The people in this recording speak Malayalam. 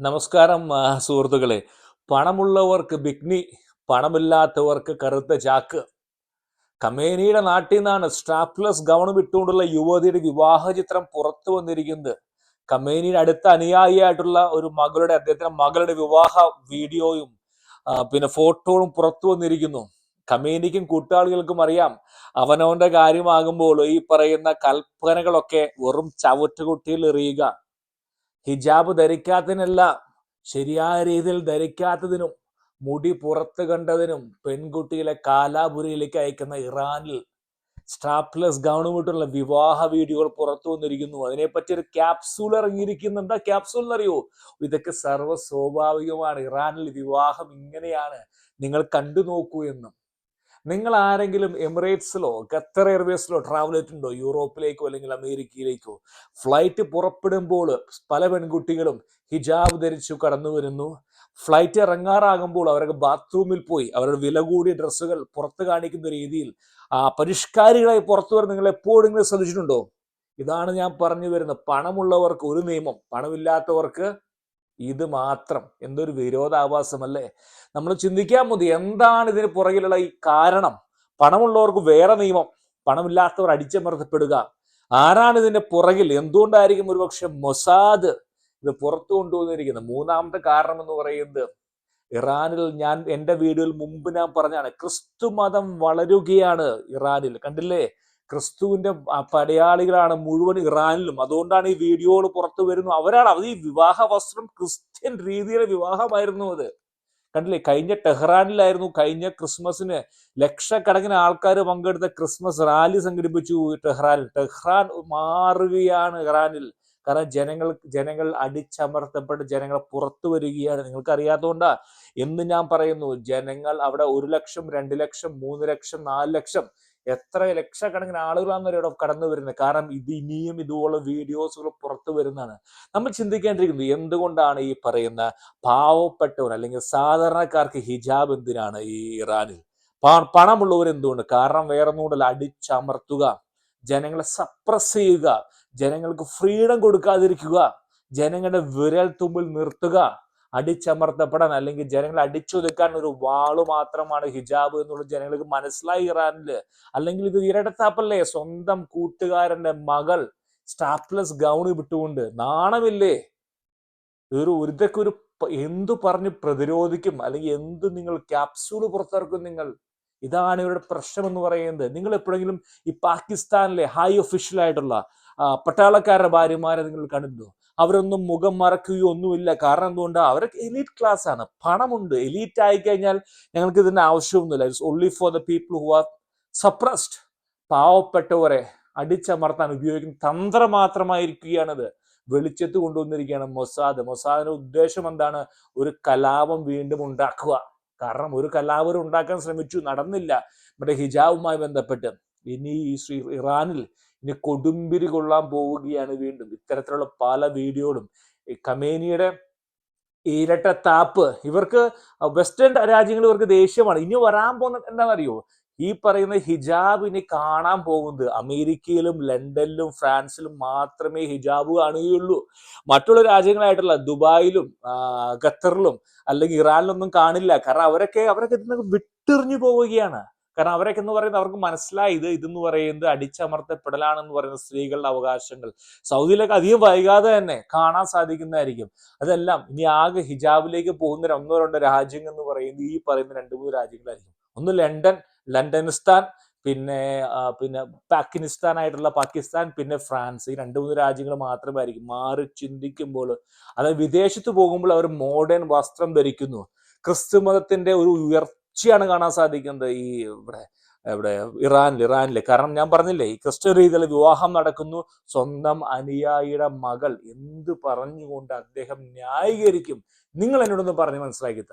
നമസ്കാരം സുഹൃത്തുക്കളെ. പണമുള്ളവർക്ക് ബിഗ്നി പണമില്ലാത്തവർക്ക് കറുത്ത ചാക്ക്. കമേനിയുടെ നാട്ടിൽ നിന്നാണ് സ്ട്രാപ്ലെസ് ഗൗണും ഇട്ടുകൊണ്ടുള്ള യുവതിയുടെ വിവാഹ ചിത്രം പുറത്തു വന്നിരിക്കുന്നത്. കമേനിയുടെ അടുത്ത അനുയായിയായിട്ടുള്ള ഒരു മകളുടെ അദ്ദേഹത്തിന്റെ മകളുടെ വിവാഹ വീഡിയോയും പിന്നെ ഫോട്ടോയും പുറത്തു വന്നിരിക്കുന്നു. കമേനിക്കും കൂട്ടാളികൾക്കും അറിയാം അവനവന്റെ കാര്യമാകുമ്പോൾ ഈ പറയുന്ന കൽപ്പനകളൊക്കെ വെറും ചവറ്റുകുട്ടിയിൽ എറിയുക. ഹിജാബ് ധരിക്കാത്തതിനല്ല ശരിയായ രീതിയിൽ ധരിക്കാത്തതിനും മുടി പുറത്ത് കണ്ടതിനും പെൺകുട്ടികളെ കാലാപുരിയിലേക്ക് അയക്കുന്ന ഇറാനിൽ സ്ട്രാപ്ലെസ് ഗൗണുമായിട്ടുള്ള വിവാഹ വീഡിയോകൾ പുറത്തു വന്നിരിക്കുന്നു. അതിനെപ്പറ്റി ഒരു ക്യാപ്സൂൾ ഇറങ്ങിയിരിക്കുന്നു എന്താ ക്യാപ്സൂൾ എന്നറിയോ ഇതൊക്കെ സർവ സ്വാഭാവികമാണ് ഇറാനിൽ വിവാഹം ഇങ്ങനെയാണ്. നിങ്ങൾ കണ്ടു നോക്കൂ എന്നും. നിങ്ങൾ ആരെങ്കിലും എമിറേറ്റ്സിലോ ഖത്തർ എയർവേസിലോ ട്രാവൽ ചെയ്തിട്ടുണ്ടോ? യൂറോപ്പിലേക്കോ അല്ലെങ്കിൽ അമേരിക്കയിലേക്കോ? ഫ്ലൈറ്റ് പുറപ്പെടുമ്പോൾ പല പെൺകുട്ടികളും ഹിജാബ് ധരിച്ചു കടന്നു വരുന്നു. ഫ്ലൈറ്റ് ഇറങ്ങാറാകുമ്പോൾ അവർക്ക് ബാത്റൂമിൽ പോയി അവരുടെ വില കൂടിയ ഡ്രസ്സുകൾ പുറത്ത് കാണിക്കുന്ന രീതിയിൽ ആ പരിഷ്കാരികളായി പുറത്തു വരുന്ന നിങ്ങൾ എപ്പോഴും നിങ്ങൾ ശ്രദ്ധിച്ചിട്ടുണ്ടോ? ഇതാണ് ഞാൻ പറഞ്ഞു വരുന്നത്. പണമുള്ളവർക്ക് ഒരു നിയമം പണമില്ലാത്തവർക്ക് ഇത് മാത്രം. എന്തൊരു വിരോധാഭാസമല്ലേ? നമ്മൾ ചിന്തിക്കാൻ മതി എന്താണ് ഇതിന് പുറകിലുള്ള ഈ കാരണം? പണമുള്ളവർക്ക് വേറെ നിയമം പണമില്ലാത്തവർ അടിച്ചമർത്തപ്പെടുക. ആരാണ് ഇതിന്റെ പുറകിൽ? എന്തുകൊണ്ടായിരിക്കും ഒരുപക്ഷെ മൊസാദ് ഇത് പുറത്തു കൊണ്ടുവന്നിരിക്കുന്നത്? മൂന്നാമത്തെ കാരണം എന്ന് പറയുന്നത് ഇറാനിൽ ഞാൻ എന്റെ വീഡിയോയിൽ മുമ്പ് ഞാൻ പറഞ്ഞാണ് ക്രിസ്തു മതം വളരുകയാണ് ഇറാനിൽ. കണ്ടില്ലേ? ക്രിസ്തുവിന്റെ പടയാളികളാണ് മുഴുവൻ ഇറാനിലും. അതുകൊണ്ടാണ് ഈ വീഡിയോകൾ പുറത്തു വരുന്നു അവരാണ് അത് ഈ വിവാഹ വസ്ത്രം ക്രിസ്ത്യൻ രീതിയിലെ വിവാഹമായിരുന്നു അത്. കണ്ടില്ലേ? കഴിഞ്ഞ ടെഹ്റാനിലായിരുന്നു കഴിഞ്ഞ ക്രിസ്മസിന് ലക്ഷക്കണക്കിന് ആൾക്കാർ പങ്കെടുത്ത ക്രിസ്മസ് റാലി സംഘടിപ്പിച്ചു ടെഹ്റാനിൽ. ടെഹ്റാൻ മാറുകയാണ് ഇറാനിൽ. കാരണം ജനങ്ങൾ ജനങ്ങൾ അടിച്ചമർത്തപ്പെട്ട് ജനങ്ങൾ പുറത്തു വരികയാണ്. നിങ്ങൾക്ക് അറിയാത്തതുകൊണ്ടാ എന്ന് ഞാൻ പറയുന്നു. ജനങ്ങൾ അവിടെ ഒരു ലക്ഷം രണ്ട് ലക്ഷം മൂന്ന് ലക്ഷം നാല് ലക്ഷം എത്ര ലക്ഷക്കണക്കിന് ആളുകളാണ് ഇവിടെ കടന്നു വരുന്നത്? കാരണം ഇത് ഇനിയും ഇതുപോലെ വീഡിയോസുകൾ പുറത്തു വരുന്നതാണ്. നമ്മൾ ചിന്തിക്കേണ്ടിയിരിക്കുന്നത് എന്തുകൊണ്ടാണ് ഈ പറയുന്ന പാവപ്പെട്ടവർ അല്ലെങ്കിൽ സാധാരണക്കാർക്ക് ഹിജാബ് എന്തിനാണ് ഈ ഇറാനിൽ? പണമുള്ളവർ എന്തുകൊണ്ട്? കാരണം വേറെ ഒന്നുകൊണ്ടല്ല അടിച്ചമർത്തുക ജനങ്ങളെ സപ്രസ് ചെയ്യുക ജനങ്ങൾക്ക് ഫ്രീഡം കൊടുക്കാതിരിക്കുക ജനങ്ങളുടെ വിരൽ തുമ്പിൽ നിർത്തുക. അടിച്ചമർത്തപ്പെടാൻ അല്ലെങ്കിൽ ജനങ്ങളെ അടിച്ചൊതുക്കാൻ ഒരു വാൾ മാത്രമാണ് ഹിജാബ് എന്നുള്ള ജനങ്ങൾക്ക് മനസ്സിലായി ഇറാനിൽ. അല്ലെങ്കിൽ ഇത് ഇരട്ടത്താപ്പല്ലേ? സ്വന്തം കൂട്ടുകാരന്റെ മകൾ സ്റ്റാപ്ലെസ് ഗൗൺ വിട്ടുകൊണ്ട് നാണമില്ലേ? ഒരു ഇതൊക്കെ ഒരു എന്തു പറഞ്ഞ് പ്രതിരോധിക്കും? അല്ലെങ്കിൽ എന്ത് നിങ്ങൾ ക്യാപ്സൂൾ പുറത്തിറക്കും നിങ്ങൾ? ഇതാണ് ഇവരുടെ പ്രശ്നം എന്ന് പറയുന്നത്. നിങ്ങൾ എപ്പോഴെങ്കിലും ഈ പാകിസ്ഥാനിലെ ഹൈ ആ, പട്ടാളക്കാരുടെ ഭാര്യമാരെ നിങ്ങൾ കണ്ടിട്ടുണ്ടോ? അവരൊന്നും മുഖം മറക്കുകയോ ഒന്നുമില്ല കാരണം എന്തുകൊണ്ട്? അവർക്ക് എലീറ്റ് ക്ലാസ് ആണ്. പണമുണ്ട്. എലീറ്റ് ആയി കഴിഞ്ഞാൽ ഞങ്ങൾക്ക് ഇതിന്റെ ആവശ്യമൊന്നുമില്ല. It's only for the people who are suppressed പാവപ്പെട്ടവരെ അടിച്ചമർത്താൻ ഉപയോഗിക്കുന്ന തന്ത്രം മാത്രമായിരിക്കുകയാണത്. വെളിച്ചത്ത് കൊണ്ടുവന്നിരിക്കുകയാണ് മൊസാദ്. മൊസാദിന്റെ ഉദ്ദേശം എന്താണ്? ഒരു കലാപം വീണ്ടും ഉണ്ടാക്കുക. കാരണം ഒരു കലാപം ഉണ്ടാക്കാൻ ശ്രമിച്ചു. നടന്നില്ല. നമ്മുടെ ഹിജാബുമായി ബന്ധപ്പെട്ട്. ഇനി ഈ ശ്രീ ഇറാനിൽ ഇനി കൊടുമ്പിരി കൊള്ളാൻ പോവുകയാണ് വീണ്ടും. ഇത്തരത്തിലുള്ള പല വീഡിയോകളും കമേനിയുടെ ഇരട്ട താപ്പ് ഇവർക്ക് വെസ്റ്റേൺ രാജ്യങ്ങൾ ഇവർക്ക് ദേഷ്യമാണ്. ഇനി വരാൻ പോകുന്ന എന്താണെന്നറിയോ? ഈ പറയുന്ന ഹിജാബ് ഇനി കാണാൻ പോകുന്നത്. അമേരിക്കയിലും ലണ്ടനിലും ഫ്രാൻസിലും മാത്രമേ ഹിജാബ് കാണുകയുള്ളൂ. മറ്റുള്ള രാജ്യങ്ങളായിട്ടുള്ള ദുബായിലും ഖത്തറിലും അല്ലെങ്കിൽ ഇറാനിലൊന്നും കാണില്ല. കാരണം അവരൊക്കെ അവരൊക്കെ ഇതിനൊക്കെ വിട്ടെറിഞ്ഞു പോവുകയാണ്. കാരണം അവരൊക്കെ എന്ന് പറയുന്നത് അവർക്ക് മനസ്സിലായി ഇത് ഇതെന്ന് പറയുന്നത് അടിച്ചമർത്തപ്പെടലാണെന്ന് പറയുന്ന സ്ത്രീകളുടെ അവകാശങ്ങൾ. സൗദിയിലേക്ക് അധികം വൈകാതെ തന്നെ കാണാൻ സാധിക്കുന്നതായിരിക്കും. അതെല്ലാം ഇനി ആകെ ഹിജാബിലേക്ക് പോകുന്ന ഒന്നോ രണ്ടോ രാജ്യങ്ങൾ എന്ന് പറയുന്നത് ഈ പറയുന്ന രണ്ട് മൂന്ന് രാജ്യങ്ങളായിരിക്കും. ഒന്ന് ലണ്ടൻ ലണ്ടനിസ്ഥാൻ പിന്നെ പിന്നെ പാക്കിനിസ്ഥാൻ ആയിട്ടുള്ള പാകിസ്ഥാൻ പിന്നെ ഫ്രാൻസ്. ഈ രണ്ട് മൂന്ന് രാജ്യങ്ങൾ മാത്രമായിരിക്കും. മാറി ചിന്തിക്കുമ്പോൾ അതായത് വിദേശത്ത് പോകുമ്പോൾ അവർ മോഡേൺ വസ്ത്രം ധരിക്കുന്നു. ക്രിസ്തു മതത്തിന്റെ ഒരു ഉയർച്ചയാണ് കാണാൻ സാധിക്കുന്നത് ഈ ഇവിടെ ഇവിടെ ഇറാനിൽ ഇറാനിൽ കാരണം ഞാൻ പറഞ്ഞില്ലേ ഈ ക്രിസ്ത്യൻ രീതിയിൽ വിവാഹം നടക്കുന്നു. സ്വന്തം അനുയായിയുടെ മകൾ എന്ത് പറഞ്ഞുകൊണ്ട് അദ്ദേഹം ന്യായീകരിക്കും? നിങ്ങൾ എന്നോടൊന്ന് പറഞ്ഞ് മനസ്സിലാക്കിത്ത.